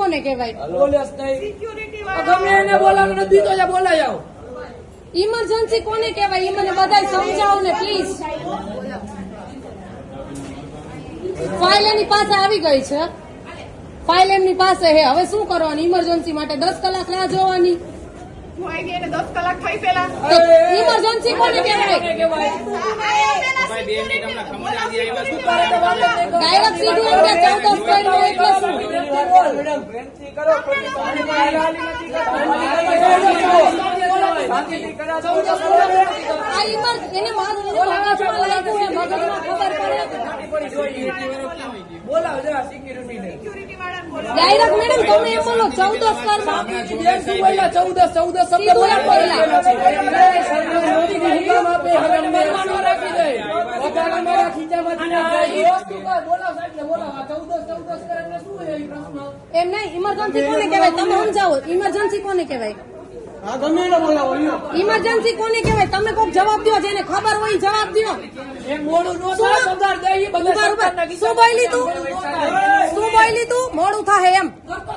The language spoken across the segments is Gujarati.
કોને કહેવાય? બોલે નહીં ગમે એને બોલાવે નથી તો બોલાય આવો. ઇમરજન્સી કોને કહેવાય? એ મને બધા સમજાવો ને પ્લીઝ ફાઇલ એની પાસે આવી ગઈ છે. ફાઇલ એમની પાસે હે હવે શું કરવાની? ઇમરજન્સી માટે દસ કલાક રાહ જોવાની. ઇમરજન્સી કોને કહેવાય? ડાયરેક્ટ સીધું એમ કે ચૌદ મેડમ વિનંતી કરો બોલાવો જરા સિક્યુરિટીને. ડાયરેક્ટ મેડમ તમે એમ બોલો કરમાં ચૌદસ ચૌદસ શબ્દ એમ બોલ્યા. એ સરકાર મોદી કે હુકમ આપે હવે મહેમાનો રાખી દે વગાડ અમારા ખીચામાંથી ના જાય. એ વસ્તુ કર. બોલાવો સાહેબને બોલાવો. આ ચૌદસ ચૌદસ કરે એટલે શું છે એ પ્રશ્ન? એમ નહીં ઇમરજન્સી કોને કહેવાય તમે સમજાવો ઇમરજન્સી કોને કહેવાય આ ગમે એને બોલાવો લ્યો. ઇમરજન્સી કોને કહેવાય તમે કોઈક જવાબ દો જેને ખબર હોય ઈ જવાબ દો એ મોડું નો થાય, પગાર દે એ બધા ઊભા ઊભા. સરકારના શું બોલી તું? મોડું નો થાય. શું બોલી તું? મોડું થાય એમ.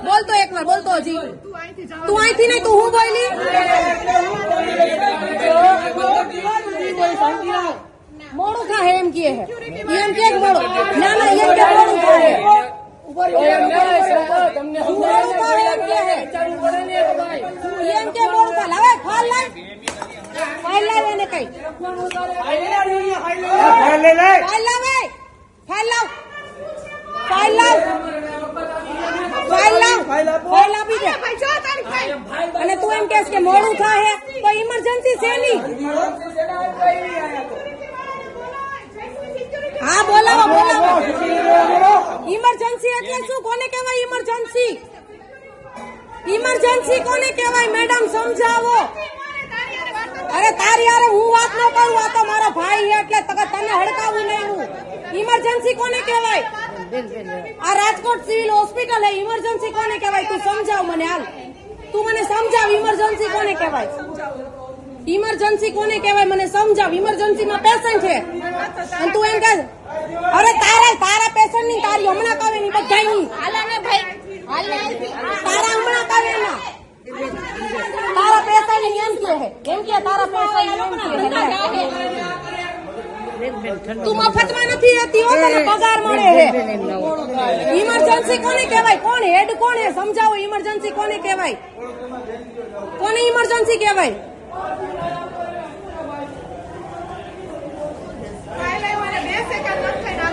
બોલતો એક વાર બોલતો હજી તું અહીંથી જાઓ તું અહીંથી નહીં તું હું બોલી મોડું થાય એમ કહે હે ઈ એમ કે મોડું ના ના એમ કે મોડું થાય ઉપર એમ નહીં, સાહેબ, તમને શું સમજાય બોલું તારે એમ કે હે? વિચારવું પડે ને એ ભાઈ. ઈ એમ કે મોડું થાય લાવે ફાઇલ લાવ ફાઇલ લાવ એને કઈ અને તું એમ કેસ કે મોડું થાય તો ઇમરજન્સી છે ની હા બોલાવો બોલાવો ઇમરજન્સી એટલે શું કોને કહેવાય? ઇમરજન્સી ઇમરજન્સી કોને કહેવાય? મેડમ સમજાવો. અરે તારી અરે હું વાત ન કરું આ તો મારો ભાઈ છે એટલે તને તને હડકાવું નહીં હું. ઇમરજન્સી કોને કહેવાય? આ રાજકોટ સિવિલ હોસ્પિટલ હે ઇમરજન્સી કોને કહેવાય? તું સમજાવ મને હાલ. તું મને સમજાવ ઇમરજન્સી કોને કહેવાય? ઇમરજન્સી કોને કહેવાય? મને સમજાવ. ઇમરજન્સી માં પેશન્ટ છે. અને તું એમ કે અરે તારા તારા પેશન્ટની તારી હમણાં કાવે ની બધા તારા હમણાં કાવે ના તારા પેશન્ટની એમ કે હે? એમ કે તારા પૈસા એમ કે તું મફતમાં નથી રહેતી હો તને પગાર મળે હે. ઇમરજન્સી કોને કહેવાય? કોણ હેડ કોણ હે? સમજાવો ઇમરજન્સી કોને કહેવાય? કોને ઇમરજન્સી કહેવાય?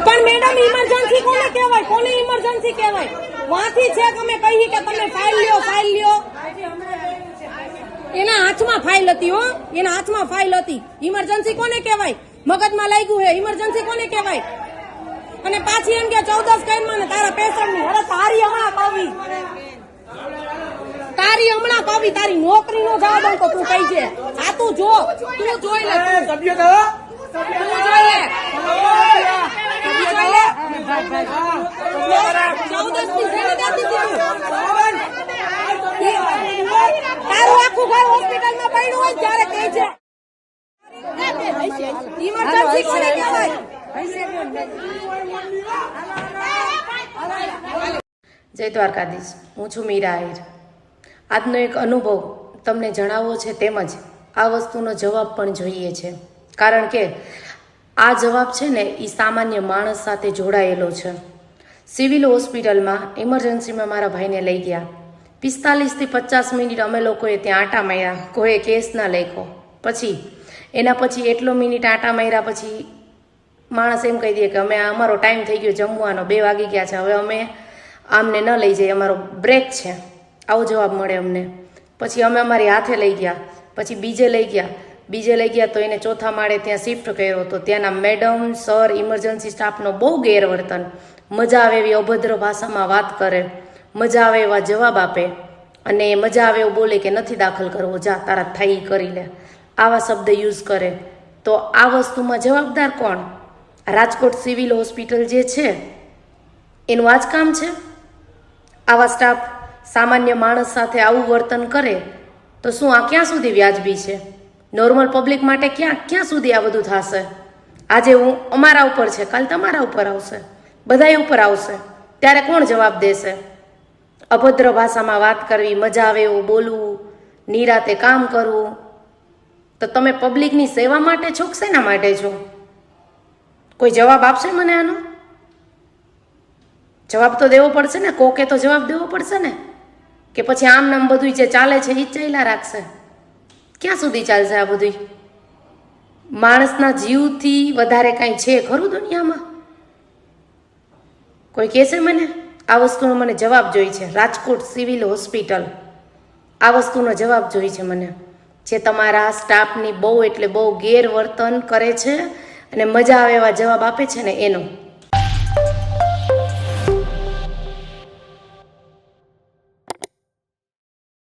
પણ મેડમ ઇમરજન્સી કોને કહેવાય? કોને ઇમરજન્સી કહેવાય? વાંથી છે કે અમે કહીએ કે તમે ફાઇલ લ્યો ફાઇલ લ્યો? એના હાથમાં ફાઇલ હતી હો. એના હાથમાં ફાઇલ હતી. ઇમરજન્સી કોને કહેવાય? મગજમાં લાગ્યું હે. ઇમરજન્સી કોને કહેવાય? અને પાછી એમ કે ચૌદસ કઈ ને તારા પેશન્ટની અરે તારી હમણાં પાવી. તારી હમણાં પાવી. તારી નોકરી નો જવાબ દઉં તો તું કઈ છે. આ તું જો. તું જોઈ લે સભ્ય કહો. તું જોઈ લે. તું જોઈ લે ચૌદસની જેને દેતી હતી તું. તારું આખું ઘર હોસ્પિટલમાં પડ્યું હોય ત્યારે કહે છે. ઇમરજન્સી કોને કહેવાય જય દ્વારકાધીશ. હું છું મીરા આહિર. આજનો એક અનુભવ તમને જણાવવો છે તેમજ આ વસ્તુનો જવાબ પણ જોઈએ છે. કારણ કે આ જવાબ છે ને એ સામાન્ય માણસ સાથે જોડાયેલો છે. સિવિલ હોસ્પિટલમાં ઇમરજન્સીમાં મારા ભાઈને લઈ ગયા. પિસ્તાલીસથી પચાસ મિનિટ અમે લોકોએ ત્યાં આટા માર્યા. કોઈએ કેસ ના લખ્યો. પછી, એના પછી એટલો મિનિટ આટા માર્યા પછી માણસ એમ કહી દે કે અમે અમારો ટાઈમ થઈ ગયો જમવાનો, બે વાગી ગયા છે. હવે અમે આમને ન લઈ જઈએ. અમારો બ્રેક છે. આવો જવાબ મળે અમને. પછી અમે અમારી હાથે લઈ ગયા. પછી બીજે લઈ ગયા. બીજે લઈ ગયા તો એને ચોથા માળે ત્યાં શિફ્ટ કર્યો તો ત્યાંના મેડમ સર ઇમરજન્સી સ્ટાફનો બહુ ગેરવર્તન. મજા આવે એવી અભદ્ર ભાષામાં વાત કરે. મજા આવે એવા જવાબ આપે અને મજા આવે એવું બોલે કે નથી દાખલ કરવો, જા, તારા થઈ કરી લે આવા શબ્દ યુઝ કરે. તો આ વસ્તુમાં જવાબદાર કોણ? રાજકોટ સિવિલ હોસ્પિટલ જે છે, એનું આ જ કામ છે? આવા સ્ટાફ સામાન્ય માણસ સાથે આવું વર્તન કરે, તો શું આ ક્યાં સુધી વ્યાજબી છે? નોર્મલ પબ્લિક માટે ક્યાં ક્યાં સુધી આ બધું થશે? આજે હું અમારા ઉપર છે, કાલ તમારા ઉપર આવશે. બધાય ઉપર આવશે. ત્યારે કોણ જવાબ દેશે? અભદ્ર ભાષામાં વાત કરવી, મજા આવે એવું બોલવું, નિરાતે કામ કરવું, તો તમે પબ્લિકની સેવા માટે છો કે શેના માટે છો? કોઈ જવાબ આપશે મને આનો? જવાબ તો દેવો પડશે ને, કોકે તો જવાબ દેવો પડશે ને, કે પછી આમ નામ બધું જે ચાલે છે એ ચાલ્યા રાખશે. ક્યાં સુધી ચાલશે આ બધું માણસના જીવથી વધારે કાંઈ છે ખરું દુનિયામાં? કોઈ કહેશે મને? આ વસ્તુનો મને જવાબ જોઈએ છે. Rajkot civil hospital. આ વસ્તુનો જવાબ જોઈએ છે મને. જે તમારા સ્ટાફની બહુ એટલે બહુ ગેરવર્તન કરે છે અને મજા આવે એવા જવાબ આપે છે ને એનો.